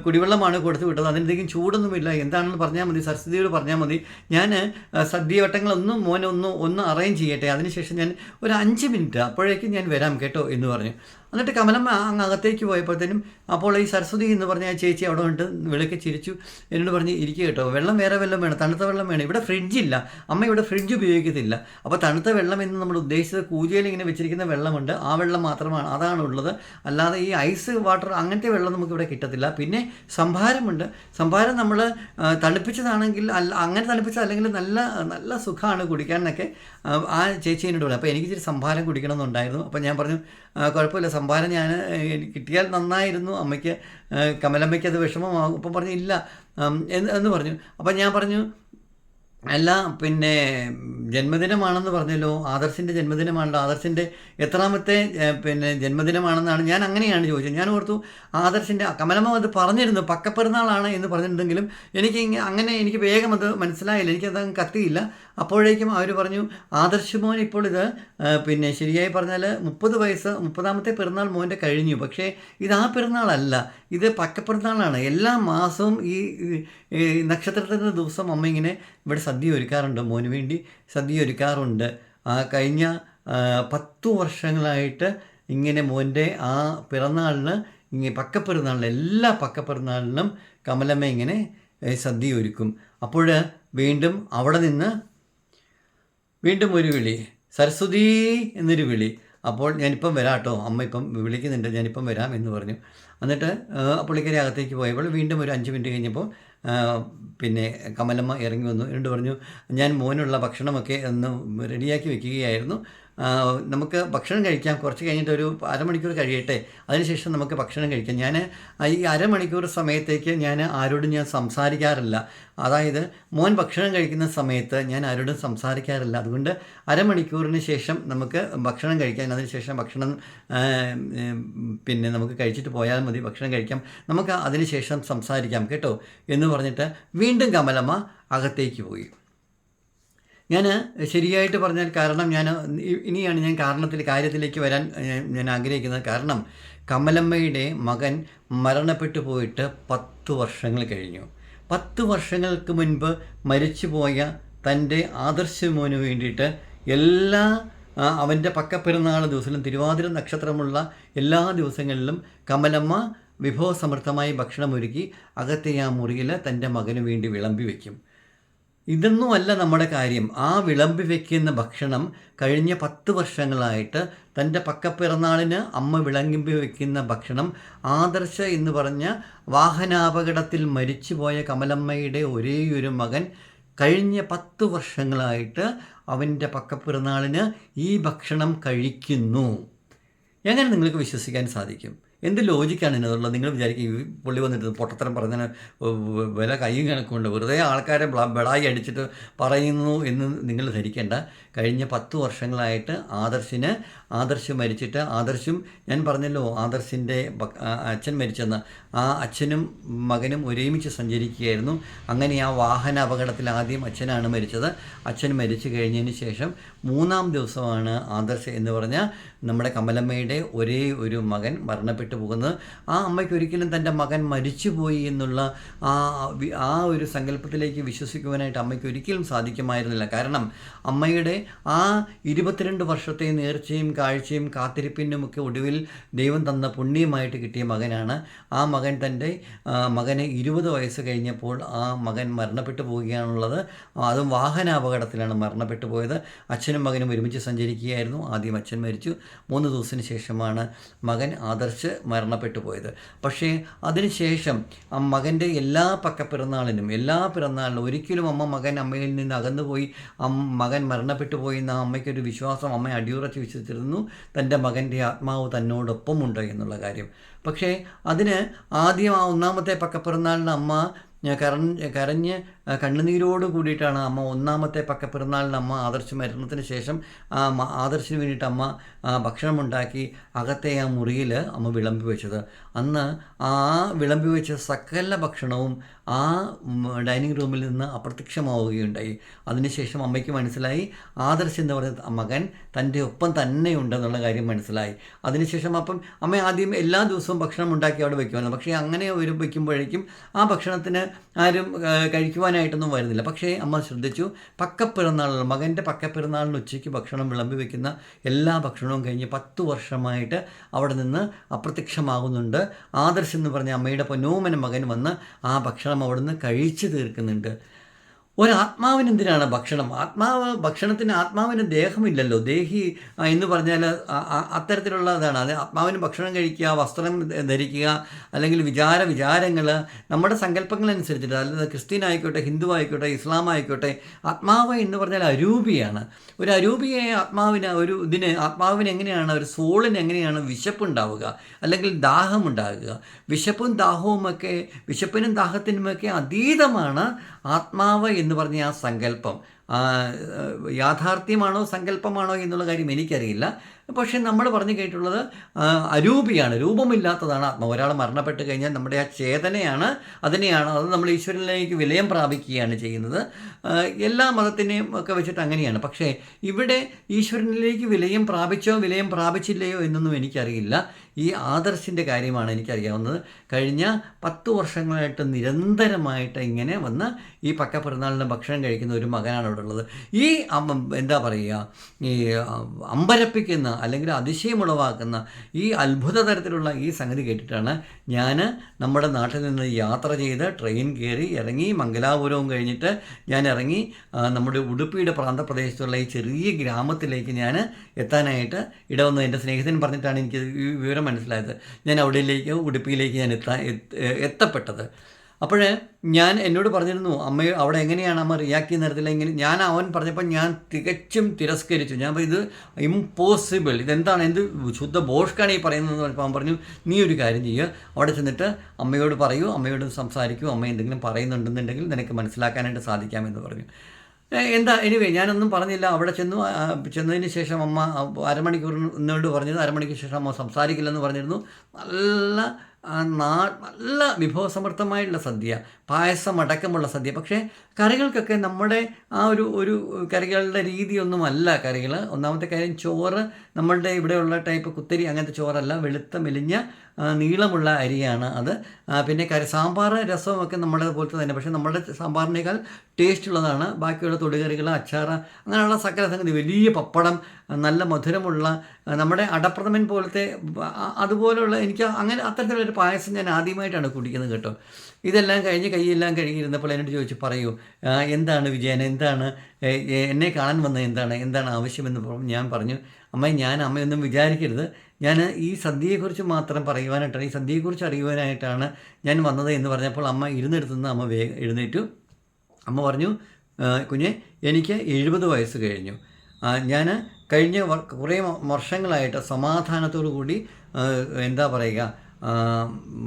കുടിവെള്ളമാണ് കൊടുത്തു വിട്ടത്. അതിനെന്തെങ്കിലും ചൂടൊന്നുമില്ല. എന്താണെന്ന് പറഞ്ഞാൽ മതി സരസ്വതിയോട് പറഞ്ഞാൽ മതി. ഞാൻ സദ്യവട്ടങ്ങളൊന്നും മോനെ ഒന്ന് ഒന്ന് അറേഞ്ച് ചെയ്യട്ടെ. അതിനുശേഷം ഞാൻ ഒരു അഞ്ച് മിനിറ്റ് അപ്പോഴേക്കും ഞാൻ വരാം കേട്ടോ എന്ന് പറഞ്ഞു. എന്നിട്ട് കമലമ്മ അങ്ങ് അകത്തേക്ക് പോയപ്പോഴത്തേനും അപ്പോൾ ഈ സരസ്വതി എന്ന് പറഞ്ഞ ആ ചേച്ചി അവിടെ വന്നിട്ട് വിളിക്ക് ചിരിച്ചു. എന്നോട് പറഞ്ഞ് ഇരിക്കുക കേട്ടോ വെള്ളം വേറെ വെള്ളം വേണം തണുത്ത വെള്ളം വേണം. ഇവിടെ ഫ്രിഡ്ജില്ല അമ്മ ഇവിടെ ഫ്രിഡ്ജ് ഉപയോഗിക്കത്തില്ല. അപ്പോൾ തണുത്ത വെള്ളം എന്ന് നമ്മൾ ഉദ്ദേശിച്ചത് കൂജയിൽ ഇങ്ങനെ വെച്ചിരിക്കുന്ന വെള്ളമുണ്ട്. ആ വെള്ളം മാത്രമാണ് അതാണ് ഉള്ളത്. അല്ലാതെ ഈ ഐസ് വാട്ടർ അങ്ങനത്തെ വെള്ളം നമുക്ക് ഇവിടെ കിട്ടത്തില്ല. പിന്നെ സംഭാരമുണ്ട്. സംഭാരം നമ്മൾ തണുപ്പിച്ചതാണെങ്കിൽ അല്ല അങ്ങനെ തണുപ്പിച്ചത് അല്ലെങ്കിൽ നല്ല നല്ല സുഖമാണ് കുടിക്കാനൊക്കെ. ആ, ചേച്ചി എന്നോട് പറഞ്ഞു അപ്പോൾ എനിക്ക് ഇച്ചിരി സംഭാരം കുടിക്കണമെന്നുണ്ടായിരുന്നു. അപ്പോൾ ഞാൻ പറഞ്ഞു "ആ, കുഴപ്പമില്ല. സംഭാരം ഞാൻ കിട്ടിയാൽ നന്നായിരുന്നു. അമ്മയ്ക്ക് കമലമ്മയ്ക്ക് അത് വിഷമമാകും. അപ്പം പറഞ്ഞു ഇല്ല. എന്ന് പറഞ്ഞു. അപ്പം ഞാൻ പറഞ്ഞു അല്ല പിന്നെ ജന്മദിനമാണെന്ന് പറഞ്ഞല്ലോ. ആദർശിന്റെ ജന്മദിനമാണല്ലോ. ആദർശിന്റെ എത്രാമത്തെ പിന്നെ ജന്മദിനമാണെന്നാണ് ഞാൻ അങ്ങനെയാണ് ചോദിച്ചത്. ഞാൻ ഓർത്തു ആദർശിന്റെ കമലമ്മ അത് പറഞ്ഞിരുന്നു. പക്കപ്പെരുന്നാളാണ് എന്ന് പറഞ്ഞിട്ടുണ്ടെങ്കിലും എനിക്ക് അങ്ങനെ എനിക്ക് വേഗം അത് മനസ്സിലായില്ല. എനിക്കത് കത്തിയില്ല. അപ്പോഴേക്കും അവർ പറഞ്ഞു ആദർശ് മോൻ ഇപ്പോൾ ഇത് പിന്നെ ശരിയായി പറഞ്ഞാൽ മുപ്പത് വയസ്സ് മുപ്പതാമത്തെ പിറന്നാൾ മോന്റെ കഴിഞ്ഞു. പക്ഷേ ഇത് ആ പിറന്നാളല്ല. ഇത് പക്കപ്പിറന്നാളാണ്. എല്ലാ മാസവും ഈ നക്ഷത്രത്തിന്റെ ദിവസം അമ്മ ഇങ്ങനെ ഇവിടെ സദ്യ ഒരുക്കാറുണ്ട് മോന് വേണ്ടി സദ്യ ഒരുക്കാറുണ്ട് ആ കഴിഞ്ഞ പത്തു വർഷങ്ങളായിട്ട് ഇങ്ങനെ മോന്റെ ആ പിറന്നാളിന് ഇങ്ങനെ പക്കപ്പിറന്നാളിന് എല്ലാ പക്കപ്പിറന്നാളിനും കമലമ്മ ഇങ്ങനെ സദ്യ ഒരുക്കും അപ്പോൾ വീണ്ടും അവിടെ നിന്ന് വീണ്ടും ഒരു വിളി. സരസ്വതി എന്നൊരു വിളി. അപ്പോൾ ഞാനിപ്പം വരാം കേട്ടോ അമ്മ ഇപ്പം വിളിക്കുന്നുണ്ട്. ഞാനിപ്പം വരാം എന്ന് പറഞ്ഞു. എന്നിട്ട് ആ, അകത്തേക്ക് പോയപ്പോൾ വീണ്ടും ഒരു അഞ്ച് മിനിറ്റ് കഴിഞ്ഞപ്പോൾ പിന്നെ കമലമ്മ ഇറങ്ങി വന്നു. എന്നിട്ട് പറഞ്ഞു ഞാൻ മോനുള്ള ഭക്ഷണമൊക്കെ ഒന്ന് റെഡിയാക്കി വെക്കുകയായിരുന്നു. നമുക്ക് ഭക്ഷണം കഴിക്കാം. കുറച്ച് കഴിഞ്ഞിട്ട് ഒരു അരമണിക്കൂർ കഴിയട്ടെ. അതിനുശേഷം നമുക്ക് ഭക്ഷണം കഴിക്കാം. ഞാൻ ഈ അരമണിക്കൂർ സമയത്തേക്ക് ഞാൻ ആരോടും ഞാൻ സംസാരിക്കാറില്ല. അതായത് മോൻ ഭക്ഷണം കഴിക്കുന്ന സമയത്ത് ഞാൻ ആരോടും സംസാരിക്കാറില്ല. അതുകൊണ്ട് അരമണിക്കൂറിന് ശേഷം നമുക്ക് ഭക്ഷണം കഴിക്കാൻ അതിനുശേഷം ഭക്ഷണം പിന്നെ നമുക്ക് കഴിച്ചിട്ട് പോയാൽ മതി. ഭക്ഷണം കഴിക്കാം. നമുക്ക് അതിനുശേഷം സംസാരിക്കാം കേട്ടോ? എന്ന് പറഞ്ഞിട്ട് വീണ്ടും കമലമ്മ അകത്തേക്ക് പോയി. ഞാൻ ശരിയായിട്ട് പറഞ്ഞാൽ കാരണം ഞാൻ ഇനിയാണ് ഞാൻ കാരണത്തിൽ കാര്യത്തിലേക്ക് വരാൻ ഞാൻ- ആഗ്രഹിക്കുന്നത്. കാരണം കമലമ്മയുടെ മകൻ മരണപ്പെട്ടു പോയിട്ട് പത്ത് വർഷങ്ങൾ കഴിഞ്ഞു. പത്ത് വർഷങ്ങൾക്ക് മുൻപ് മരിച്ചുപോയ തന്റെ ആദർശമോന് വേണ്ടിയിട്ട് എല്ലാ അവന്റെ പക്കപ്പെരുന്നാൾ ദിവസത്തിലും തിരുവാതിര നക്ഷത്രമുള്ള എല്ലാ ദിവസങ്ങളിലും കമലമ്മ വിഭവസമൃദ്ധമായി ഭക്ഷണമൊരുക്കി അകത്തെ ആ മുറിയിൽ തന്റെ മകന് വേണ്ടി വിളമ്പി വയ്ക്കും. ഇതൊന്നുമല്ല നമ്മുടെ കാര്യം. ആ വിളമ്പി വെക്കുന്ന ഭക്ഷണം കഴിഞ്ഞ പത്ത് വർഷങ്ങളായിട്ട് തന്റെ പക്കപ്പിറന്നാളിന് അമ്മ വിളമ്പി വെക്കുന്ന ഭക്ഷണം ആദർശ എന്ന് പറഞ്ഞ വാഹനാപകടത്തിൽ മരിച്ചുപോയ കമലമ്മയുടെ ഒരേയൊരു മകൻ കഴിഞ്ഞ പത്ത് വർഷങ്ങളായിട്ട് അവന്റെ പക്കപ്പിറന്നാളിന് ഈ ഭക്ഷണം കഴിക്കുന്നു. എങ്ങനെ നിങ്ങൾക്ക് വിശ്വസിക്കാൻ സാധിക്കും? എന്ത് ലോജിക്കാണ് ഇതിനുള്ളത് നിങ്ങൾ വിചാരിക്കും ഈ പുള്ളി വന്നിട്ട് പൊട്ടത്തരം പറഞ്ഞതിന് വില കൈയും കണക്കുണ്ട് വെറുതെ ആൾക്കാരെ ബെളായി അടിച്ചിട്ട് പറയുന്നു എന്ന് നിങ്ങൾ ധരിക്കേണ്ട. കഴിഞ്ഞ പത്ത് വർഷങ്ങളായിട്ട് ആദർശിന് ആദർശ് മരിച്ചിട്ട് ആദർശും ഞാൻ പറഞ്ഞല്ലോ ആദർശിന്റെ അച്ഛൻ മരിച്ചെന്ന്. ആ അച്ഛനും മകനും ഒരുമിച്ച് സഞ്ചരിക്കുകയായിരുന്നു. അങ്ങനെ ആ വാഹന അപകടത്തിൽ ആദ്യം അച്ഛനാണ് മരിച്ചത്. അച്ഛൻ മരിച്ചു കഴിഞ്ഞതിന് ശേഷം മൂന്നാം ദിവസമാണ് ആദർശ് എന്ന് പറഞ്ഞാൽ നമ്മുടെ കമലമ്മയുടെ ഒരേ ഒരു മകൻ മരണപ്പെട്ടു പോകുന്നത്. ആ അമ്മയ്ക്ക് ഒരിക്കലും തന്റെ മകൻ മരിച്ചുപോയി എന്നുള്ള ആ ആ ഒരു സങ്കല്പത്തിലേക്ക് വിശ്വസിക്കുവാനായിട്ട് അമ്മയ്ക്ക് ഒരിക്കലും സാധിക്കുമായിരുന്നില്ല. കാരണം അമ്മയുടെ ആ ഇരുപത്തിരണ്ട് വർഷത്തെ നേർച്ചയും കാഴ്ചയും കാത്തിരിപ്പിനുമൊക്കെ ഒടുവിൽ ദൈവം തന്ന പുണ്യമായിട്ട് കിട്ടിയ മകനാണ്. ആ മകൻ തന്റെ മകന് ഇരുപത് വയസ്സ് കഴിഞ്ഞപ്പോൾ ആ മകൻ മരണപ്പെട്ടു പോവുകയാണുള്ളത്. അതും വാഹനാപകടത്തിലാണ് മരണപ്പെട്ടു പോയത്. അച്ഛനും മകനും ഒരുമിച്ച് സഞ്ചരിക്കുകയായിരുന്നു. ആദ്യം അച്ഛൻ മരിച്ചു. മൂന്ന് ദിവസത്തിന് ശേഷമാണ് മകൻ ആദർശ് മരണപ്പെട്ടു പോയത്. പക്ഷേ അതിനുശേഷം ആ മകന്റെ എല്ലാ പക്ക പിറന്നാളിനും എല്ലാ പിറന്നാളിനും ഒരിക്കലും അമ്മ മകൻ അമ്മയിൽ നിന്ന് അകന്നുപോയി. മകൻ മരണപ്പെട്ടു പോയി എന്ന അമ്മയ്ക്കൊരു വിശ്വാസം അമ്മ അടിയുറച്ച് വിശ്വസിച്ചിരുന്നു. തന്റെ മകന്റെ ആത്മാവ് തന്നോടൊപ്പമുണ്ട് എന്നുള്ള കാര്യം. പക്ഷേ അതിന് ആദ്യം ആ ഒന്നാമത്തെ പക്കപ്പിറന്നാളിന് അമ്മ കരഞ്ഞ് കരഞ്ഞ് കണ്ണുനീരോട് കൂടിയിട്ടാണ് അമ്മ ഒന്നാമത്തെ പക്കപ്പിറന്നാളിന് അമ്മ ആദർശ് മരണത്തിന് ശേഷം ആദർശിന് വേണ്ടിയിട്ട് അമ്മ ഭക്ഷണം ഉണ്ടാക്കി അകത്തെ ആ മുറിയിൽ അമ്മ വിളമ്പി വെച്ചത്. അന്ന് ആ വിളമ്പി വെച്ച സകല ഭക്ഷണവും ആ ഡൈനിങ് റൂമിൽ നിന്ന് അപ്രത്യക്ഷമാവുകയുണ്ടായി. അതിനുശേഷം അമ്മയ്ക്ക് മനസ്സിലായി ആദർശ് എന്ന് പറയുന്ന മകൻ തന്റെ ഒപ്പം തന്നെ ഉണ്ടെന്നുള്ള കാര്യം മനസ്സിലായി. അതിനുശേഷം അപ്പം അമ്മ ആദ്യം എല്ലാ ദിവസവും ഭക്ഷണം ഉണ്ടാക്കി അവിടെ വെക്കുമായിരുന്നു പക്ഷേ അങ്ങനെ ഒരു വയ്ക്കുമ്പോഴേക്കും ആ ഭക്ഷണത്തിന് ആരും കഴിക്കുവാൻ വിളമ്പാനായിട്ടൊന്നും വരുന്നില്ല. പക്ഷേ അമ്മ ശ്രദ്ധിച്ചു പക്കപ്പിറന്നാൾ മകന്റെ പക്കപ്പിറന്നാളിന് ഉച്ചയ്ക്ക് ഭക്ഷണം വിളമ്പി വെക്കുന്ന എല്ലാ ഭക്ഷണവും കഴിഞ്ഞ് പത്ത് വർഷമായിട്ട് അവിടെ നിന്ന് അപ്രത്യക്ഷമാകുന്നുണ്ട്. ആദർശ് എന്ന് പറഞ്ഞ അമ്മയുടെ പൊന്നോമന മകൻ വന്ന് ആ ഭക്ഷണം അവിടെ നിന്ന് കഴിച്ചു തീർക്കുന്നുണ്ട്. ഒരാത്മാവിന് എന്തിനാണ് ഭക്ഷണം? ആത്മാവ് ഭക്ഷണത്തിന് ആത്മാവിന് ദേഹമില്ലല്ലോ. ദേഹി എന്ന് പറഞ്ഞാൽ അത്തരത്തിലുള്ളതാണ് അത് ആത്മാവിന് ഭക്ഷണം കഴിക്കുക വസ്ത്രം ധരിക്കുക അല്ലെങ്കിൽ വിചാര വിചാരങ്ങൾ നമ്മുടെ സങ്കല്പങ്ങളനുസരിച്ചിട്ട് അല്ലാതെ ക്രിസ്ത്യൻ ആയിക്കോട്ടെ ഹിന്ദു ആയിക്കോട്ടെ ഇസ്ലാം ആയിക്കോട്ടെ ആത്മാവ് എന്ന് പറഞ്ഞാൽ അരൂപിയാണ്. ഒരു അരൂപിയായ ആത്മാവിന് ഒരു ഇതിന് ആത്മാവിന് എങ്ങനെയാണ് ഒരു സോളിന് എങ്ങനെയാണ് വിശപ്പുണ്ടാവുക? അല്ലെങ്കിൽ ദാഹമുണ്ടാകുക? വിശപ്പും ദാഹവുമൊക്കെ വിശപ്പിനും ദാഹത്തിനുമൊക്കെ അതീതമാണ് ആത്മാവ് എന്ന് പറഞ്ഞ ആ സങ്കല്പം യാഥാർത്ഥ്യമാണോ സങ്കല്പമാണോ എന്നുള്ള കാര്യം എനിക്കറിയില്ല. പക്ഷേ നമ്മൾ പറഞ്ഞു കേട്ടിട്ടുള്ളത് അരൂപിയാണ്. രൂപമില്ലാത്തതാണ് ആത്മാവ്. ഒരാൾ മരണപ്പെട്ട് കഴിഞ്ഞാൽ നമ്മുടെ ആ ചേതനയാണ് അതിനെയാണ് അത് നമ്മൾ ഈശ്വരനിലേക്ക് വിലയം പ്രാപിക്കുകയാണ് ചെയ്യുന്നത്. എല്ലാ മതത്തിനെയും ഒക്കെ വെച്ചിട്ട് അങ്ങനെയാണ്. പക്ഷേ ഇവിടെ ഈശ്വരനിലേക്ക് വിലയം പ്രാപിച്ചോ വിലയം പ്രാപിച്ചില്ലയോ എന്നൊന്നും എനിക്കറിയില്ല. ഈ ആദർശിന്റെ കാര്യമാണ് എനിക്കറിയാവുന്നത്. കഴിഞ്ഞ പത്ത് വർഷങ്ങളായിട്ട് നിരന്തരമായിട്ട് ഇങ്ങനെ വന്ന് ഈ പക്ക പിറന്നാളിന്റെ ഭക്ഷണം കഴിക്കുന്ന ഒരു മകനാണ് അവിടെ ഉള്ളത്. ഈ എന്താ പറയുക ഈ അമ്പരപ്പിക്കുന്ന അല്ലെങ്കിൽ അതിശയമുളവാക്കുന്ന ഈ അത്ഭുത തരത്തിലുള്ള ഈ സംഗതി കേട്ടിട്ടാണ് ഞാൻ നമ്മുടെ നാട്ടിൽ നിന്ന് യാത്ര ചെയ്ത് ട്രെയിൻ കയറി ഇറങ്ങി മംഗലാപുരവും കഴിഞ്ഞിട്ട് ഞാൻ ഇറങ്ങി നമ്മുടെ ഉടുപ്പിയുടെ പ്രാന്തപ്രദേശത്തുള്ള ഈ ചെറിയ ഗ്രാമത്തിലേക്ക് ഞാൻ എത്താനായിട്ട് ഇടവന്നു. എന്റെ സ്നേഹിതൻ പറഞ്ഞിട്ടാണ് എനിക്ക് ഈ വിവരം മനസ്സിലായത്. ഞാൻ അവിടെയിലേക്ക് ഉടുപ്പിയിലേക്ക് ഞാൻ എത്താൻ എത്ത- എത്തപ്പെട്ടത്. അപ്പോൾ ഞാൻ എന്നോട് പറഞ്ഞിരുന്നു അമ്മ അവിടെ എങ്ങനെയാണ് അമ്മ റിയാക്ട് ചെയ്യുന്ന തരത്തിൽ എങ്ങനെ ഞാൻ അവൻ പറഞ്ഞപ്പോൾ ഞാൻ തികച്ചും തിരസ്കരിച്ചു. ഞാൻ ഇത് ഇമ്പോസിബിൾ ഇതെന്താണ്? എന്ത് ശുദ്ധ ബോഷ്കാണ് ഈ പറയുന്നത് പറഞ്ഞപ്പോൾ അവൻ പറഞ്ഞു നീ ഒരു കാര്യം ചെയ്യുക അവിടെ ചെന്നിട്ട് അമ്മയോട് പറയൂ അമ്മയോട് സംസാരിക്കൂ അമ്മ എന്തെങ്കിലും പറയുന്നുണ്ടെന്നുണ്ടെങ്കിൽ നിനക്ക് മനസ്സിലാക്കാനായിട്ട് സാധിക്കാമെന്ന് പറഞ്ഞു. എന്താ എനിവേ ഞാനൊന്നും പറഞ്ഞില്ല. അവിടെ ചെന്നു ചെന്നതിന് ശേഷം അമ്മ അരമണിക്കൂർ എന്നോട് പറഞ്ഞത് അരമണിക്ക് ശേഷം അമ്മ സംസാരിക്കില്ലെന്ന് പറഞ്ഞിരുന്നു. നല്ല നാ നല്ല വിഭവസമൃദ്ധമായിട്ടുള്ള സദ്യ പായസം അടക്കമുള്ള സദ്യ. പക്ഷേ കറികൾക്കൊക്കെ നമ്മുടെ ആ ഒരു ഒരു കറികളുടെ രീതിയൊന്നുമല്ല കറികൾ ഒന്നാമത്തെ കാര്യം ചോറ് നമ്മളുടെ ഇവിടെയുള്ള ടൈപ്പ് കുത്തരി അങ്ങനത്തെ ചോറല്ല വെളുത്ത മെലിഞ്ഞ നീളമുള്ള അരിയാണ് അത്. പിന്നെ കറി സാമ്പാർ രസവും ഒക്കെ നമ്മുടെ പോലത്തെ തന്നെ. പക്ഷേ നമ്മുടെ സാമ്പാറിനേക്കാൾ ടേസ്റ്റ് ഉള്ളതാണ് ബാക്കിയുള്ള തൊടുകറികൾ അച്ചാർ അങ്ങനെയുള്ള സകല സംഗതി. വലിയ പപ്പടം നല്ല മധുരമുള്ള നമ്മുടെ അടപ്രഥമൻ പോലത്തെ അതുപോലെയുള്ള എനിക്ക് അങ്ങനെ അത്തരത്തിലുള്ളൊരു പായസം ഞാൻ ആദ്യമായിട്ടാണ് കുടിക്കുന്നത് കേട്ടോ. ഇതെല്ലാം കഴിഞ്ഞ് കൈയെല്ലാം കഴുകിയിരുന്നപ്പോൾ എന്നോട് ചോദിച്ചു പറയൂ എന്താണ് വിജയൻ? എന്താണ്? എന്നെ കാണാൻ വന്നത് എന്താണ്? എന്താണ് ആവശ്യമെന്ന് ഞാൻ പറഞ്ഞു അമ്മ ഞാൻ അമ്മയൊന്നും വിചാരിക്കരുത്. ഞാൻ ഈ സദ്യയെക്കുറിച്ച് മാത്രം പറയുവാനായിട്ടാണ് ഈ സദ്യയെക്കുറിച്ച് അറിയുവാനായിട്ടാണ് ഞാൻ വന്നത് എന്ന് പറഞ്ഞപ്പോൾ അമ്മ ഇരുന്നെടുത്തുനിന്ന് അമ്മ വേഗം എഴുന്നേറ്റു. അമ്മ പറഞ്ഞു "ആ, കുഞ്ഞെ എനിക്ക് എഴുപത് വയസ്സ് കഴിഞ്ഞു. ഞാൻ കഴിഞ്ഞ കുറേ വർഷങ്ങളായിട്ട് സമാധാനത്തോടു കൂടി എന്താ പറയുക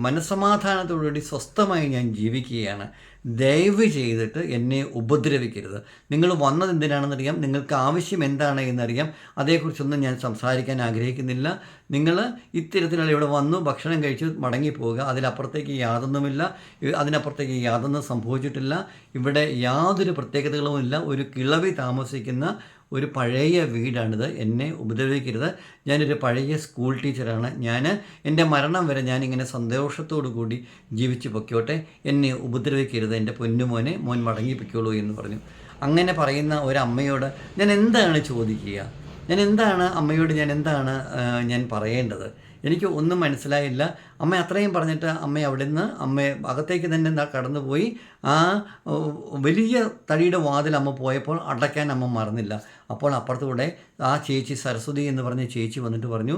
മനസ്സമാധാനത്തോടുകൂടി സ്വസ്ഥമായി ഞാൻ ജീവിക്കുകയാണ്. ദയവ് ചെയ്തിട്ട് എന്നെ ഉപദ്രവിക്കരുത്. നിങ്ങൾ വന്നത് എന്തിനാണെന്നറിയാം. നിങ്ങൾക്ക് ആവശ്യം എന്താണ് എന്നറിയാം. അതേക്കുറിച്ചൊന്നും ഞാൻ സംസാരിക്കാൻ ആഗ്രഹിക്കുന്നില്ല. നിങ്ങൾ ഇത്തരത്തിലുള്ള ഇവിടെ വന്നു ഭക്ഷണം കഴിച്ച് മടങ്ങിപ്പോവുക. അതിലപ്പുറത്തേക്ക് യാതൊന്നുമില്ല. അതിനപ്പുറത്തേക്ക് യാതൊന്നും സംഭവിച്ചിട്ടില്ല. ഇവിടെ യാതൊരു പ്രത്യേകതകളുമില്ല. ഒരു കിളവി താമസിക്കുന്ന ഒരു പഴയ വീടാണിത്. എന്നെ ഉപദ്രവിക്കരുത്. ഞാനൊരു പഴയ സ്കൂൾ ടീച്ചറാണ്. ഞാൻ എന്റെ മരണം വരെ ഞാനിങ്ങനെ സന്തോഷത്തോടു കൂടി ജീവിച്ചു പൊക്കോട്ടെ എന്നെ ഉപദ്രവിക്കരുത്. എന്റെ പൊന്നുമോനെ മോൻ മടങ്ങിപ്പിക്കോളൂ എന്ന് പറഞ്ഞു. അങ്ങനെ പറയുന്ന ഒരമ്മയോട് ഞാൻ എന്താണ് ചോദിക്കുക? ഞാൻ എന്താണ് അമ്മയോട് ഞാൻ എന്താണ് ഞാൻ പറയേണ്ടത്? എനിക്ക് ഒന്നും മനസ്സിലായില്ല. അമ്മ അത്രയും പറഞ്ഞിട്ട് അമ്മ അവിടെ നിന്ന് അമ്മ അകത്തേക്ക് തന്നെ കടന്നുപോയി. ആ വലിയ തടിയുടെ വാതിൽ അമ്മ പോയപ്പോൾ അടയ്ക്കാൻ അമ്മ മറന്നില്ല. അപ്പോൾ അപ്പുറത്തുകൂടെ ആ ചേച്ചി സരസ്വതി എന്ന് പറഞ്ഞ ചേച്ചി വന്നിട്ട് പറഞ്ഞു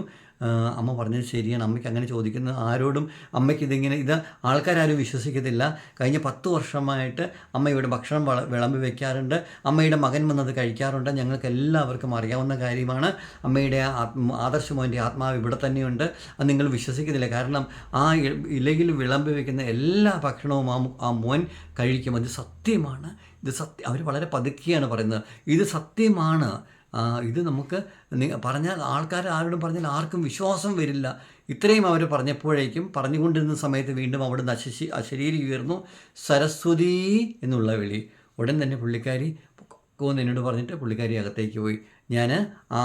അമ്മ പറഞ്ഞത് ശരിയാണ്. അമ്മയ്ക്ക് അങ്ങനെ ചോദിക്കുന്നത് ആരോടും അമ്മയ്ക്ക് ഇതിങ്ങനെ ഇത് ആൾക്കാരും വിശ്വസിക്കത്തില്ല. കഴിഞ്ഞ പത്ത് വർഷമായിട്ട് അമ്മ ഇവിടെ ഭക്ഷണം വള വിളമ്പി വെക്കാറുണ്ട്. അമ്മയുടെ മകൻ വന്നത് കഴിക്കാറുണ്ട്. ഞങ്ങൾക്ക് എല്ലാവർക്കും അറിയാവുന്ന കാര്യമാണ്. അമ്മയുടെ ആദർശ ആദർശമോന്റെ ആത്മാവ് ഇവിടെ തന്നെയുണ്ട്. അത് നിങ്ങൾ വിശ്വസിക്കുന്നില്ല കാരണം ആ ഇലയിൽ വിളമ്പി വെക്കുന്ന എല്ലാ ഭക്ഷണവും ആ ആ മോൻ കഴിക്കും. അത് സത്യമാണ്. ഇത് സത്യം അവർ വളരെ പതുക്കിയാണ് പറയുന്നത്. ഇത് സത്യമാണ്. ഇത് നമുക്ക് പറഞ്ഞാൽ ആൾക്കാർ ആരോടും പറഞ്ഞാൽ ആർക്കും വിശ്വാസം വരില്ല. ഇത്രയും അവർ പറഞ്ഞപ്പോഴേക്കും പറഞ്ഞുകൊണ്ടിരുന്ന സമയത്ത് വീണ്ടും അവിടെ നിന്ന് അശശി അശരീരി ഉയർന്നു. സരസ്വതി എന്നുള്ള വിളി. ഉടൻ തന്നെ പുള്ളിക്കാരി എന്ന് എന്നോട് പറഞ്ഞിട്ട് പുള്ളിക്കാരി അകത്തേക്ക് പോയി. ഞാൻ ആ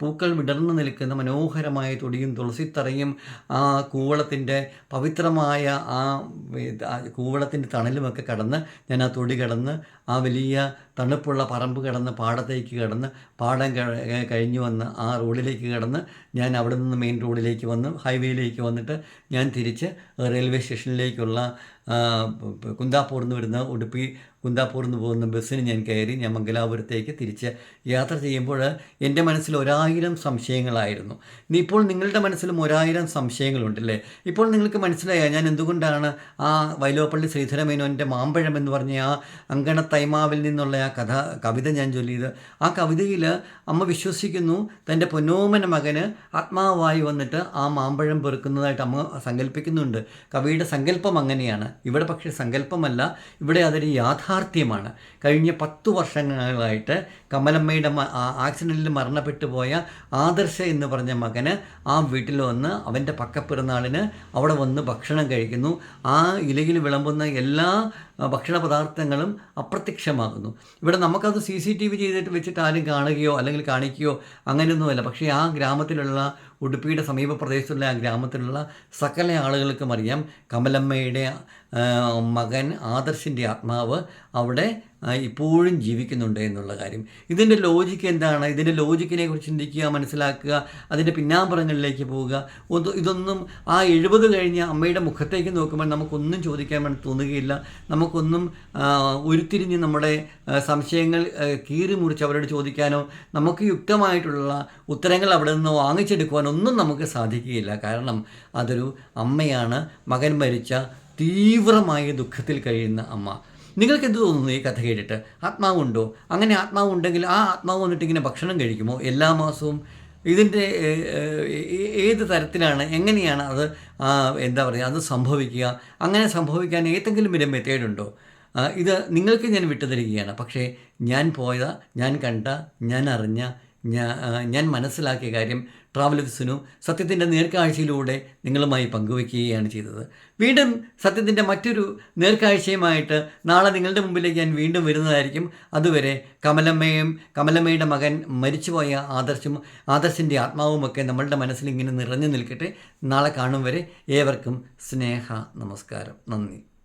പൂക്കൾ വിടർന്നു നിൽക്കുന്ന മനോഹരമായ തൊടിയും തുളസിത്തറയും ആ കൂവളത്തിന്റെ പവിത്രമായ ആ കൂവളത്തിന്റെ തണലുമൊക്കെ കടന്ന് ഞാൻ ആ തൊടി കടന്ന് ആ വലിയ തണുപ്പുള്ള പറമ്പ് കടന്ന് പാടത്തേക്ക് കടന്ന് പാടം കഴിഞ്ഞു വന്ന് ആ റോഡിലേക്ക് കടന്ന് ഞാൻ അവിടെ നിന്ന് മെയിൻ റോഡിലേക്ക് വന്ന് ഹൈവേയിലേക്ക് വന്നിട്ട് ഞാൻ തിരിച്ച് റെയിൽവേ സ്റ്റേഷനിലേക്കുള്ള കുന്താപ്പൂർ നിന്ന് വരുന്ന ഉടുപ്പി കുന്താപ്പൂർ നിന്ന് പോകുന്ന ബസ്സിന് ഞാൻ കയറി ഞാൻ മംഗലാപുരത്തേക്ക് തിരിച്ച് യാത്ര ചെയ്യുമ്പോൾ എന്റെ മനസ്സിൽ ഒരായിരം സംശയങ്ങളായിരുന്നു. ഇപ്പോൾ നിങ്ങളുടെ മനസ്സിലും ഒരായിരം സംശയങ്ങളുണ്ടല്ലേ? ഇപ്പോൾ നിങ്ങൾക്ക് മനസ്സിലായ? ഞാൻ എന്തുകൊണ്ടാണ് ആ വൈലോപ്പള്ളി ശ്രീധരമേനോന്റെ മാമ്പഴം എന്ന് പറഞ്ഞ ആ അങ്കണ തൈമാവിൽ നിന്നുള്ള ആ കഥ കവിത ഞാൻ ചൊല്ലിയത്? ആ കവിതയിൽ അമ്മ വിശ്വസിക്കുന്നു തന്റെ പൊന്നോമന മകന് ആത്മാവായി വന്നിട്ട് ആ മാമ്പഴം പെറുക്കുന്നതായിട്ട് അമ്മ സങ്കല്പിക്കുന്നുണ്ട് കവിയുടെ സങ്കല്പം അങ്ങനെയാണ്. ഇവിടെ പക്ഷേ സങ്കല്പമല്ല ഇവിടെ അതൊരു യാഥാർത്ഥ്യമാണ്. കഴിഞ്ഞ പത്തു വർഷങ്ങളായിട്ട് കമലമ്മയുടെ ആക്സിഡന്റിൽ മരണപ്പെട്ടു പോയ ആദർശ എന്ന് പറഞ്ഞ മകന് ആ വീട്ടിൽ വന്ന് അവന്റെ പക്കപ്പിറന്നാളിന് അവിടെ വന്ന് ഭക്ഷണം കഴിക്കുന്നു. ആ ഇലയിൽ വിളമ്പുന്ന എല്ലാ ഭക്ഷണ പദാർത്ഥങ്ങളും അപ്രത്യക്ഷമാകുന്നു. ഇവിടെ നമുക്കത് സി സി ടി വി ചെയ്തിട്ട് വെച്ചിട്ട് ആരും കാണുകയോ അല്ലെങ്കിൽ കാണിക്കുകയോ അങ്ങനെയൊന്നുമല്ല. പക്ഷേ ആ ഗ്രാമത്തിലുള്ള ഉടുപ്പിയുടെ സമീപ പ്രദേശത്തുള്ള ആ ഗ്രാമത്തിലുള്ള സകല ആളുകൾക്കും അറിയാം. കമലമ്മയുടെ മകൻ ആദർശിന്റെ ആത്മാവ് അവിടെ ഇപ്പോഴും ജീവിക്കുന്നുണ്ട് എന്നുള്ള കാര്യം. ഇതിന്റെ ലോജിക്ക് എന്താണ്? ഇതിന്റെ ലോജിക്കിനെ കുറിച്ച് ചിന്തിക്കുക മനസ്സിലാക്കുക അതിന്റെ പിന്നാമ്പുറങ്ങളിലേക്ക് പോവുക. ഇതൊന്നും ആ എഴുപത് കഴിഞ്ഞ അമ്മയുടെ മുഖത്തേക്ക് നോക്കുമ്പോൾ നമുക്കൊന്നും ചോദിക്കാൻ വേണ്ടി തോന്നുകയില്ല. നമുക്കൊന്നും ഉരുത്തിരിഞ്ഞ് നമ്മുടെ സംശയങ്ങൾ കീറി മുറിച്ച് അവരോട് ചോദിക്കാനോ നമുക്ക് യുക്തമായിട്ടുള്ള ഉത്തരങ്ങൾ അവിടെ നിന്ന് വാങ്ങിച്ചെടുക്കുവാനോ ഒന്നും നമുക്ക് സാധിക്കുകയില്ല. കാരണം അതൊരു അമ്മയാണ്. മകൻ മരിച്ച തീവ്രമായ ദുഃഖത്തിൽ കഴിയുന്ന അമ്മ. നിങ്ങൾക്ക് എന്ത് തോന്നുന്നു ഈ കഥ കേട്ടിട്ട്? ആത്മാവുണ്ടോ അങ്ങനെ ആത്മാവുണ്ടെങ്കിൽ ആ ആത്മാവ് വന്നിട്ട് ഇങ്ങനെ ഭക്ഷണം കഴിക്കുമോ? എല്ലാ മാസവും ഇതിന്റെ ഏത് തരത്തിലാണ് എങ്ങനെയാണ് അത് എന്താ പറയുക അത് സംഭവിക്കുക? അങ്ങനെ സംഭവിക്കാൻ ഏതെങ്കിലും ഒരു മെത്തേഡുണ്ടോ? ഇത് നിങ്ങൾക്ക് ഞാൻ വിട്ടുതരികയാണ്. പക്ഷേ ഞാൻ പോയതാ ഞാൻ കണ്ട ഞാൻ അറിഞ്ഞ ഞാൻ മനസ്സിലാക്കിയ കാര്യം ട്രാവൽ വിസുനു സത്യത്തിന്റെ നേർക്കാഴ്ചയിലൂടെ നിങ്ങളുമായി പങ്കുവയ്ക്കുകയാണ് ചെയ്തത്. വീണ്ടും സത്യത്തിന്റെ മറ്റൊരു നേർക്കാഴ്ചയുമായിട്ട് നാളെ നിങ്ങളുടെ മുമ്പിലേക്ക് ഞാൻ വീണ്ടും വരുന്നതായിരിക്കും. അതുവരെ കമലമ്മയും കമലമ്മയുടെ മകൻ മരിച്ചുപോയ ആദർശം ആദർശിന്റെ ആത്മാവുമൊക്കെ നമ്മളുടെ മനസ്സിൽ ഇങ്ങനെ നിറഞ്ഞു നിൽക്കട്ടെ. നാളെ കാണും വരെ ഏവർക്കും സ്നേഹ നമസ്കാരം. നന്ദി.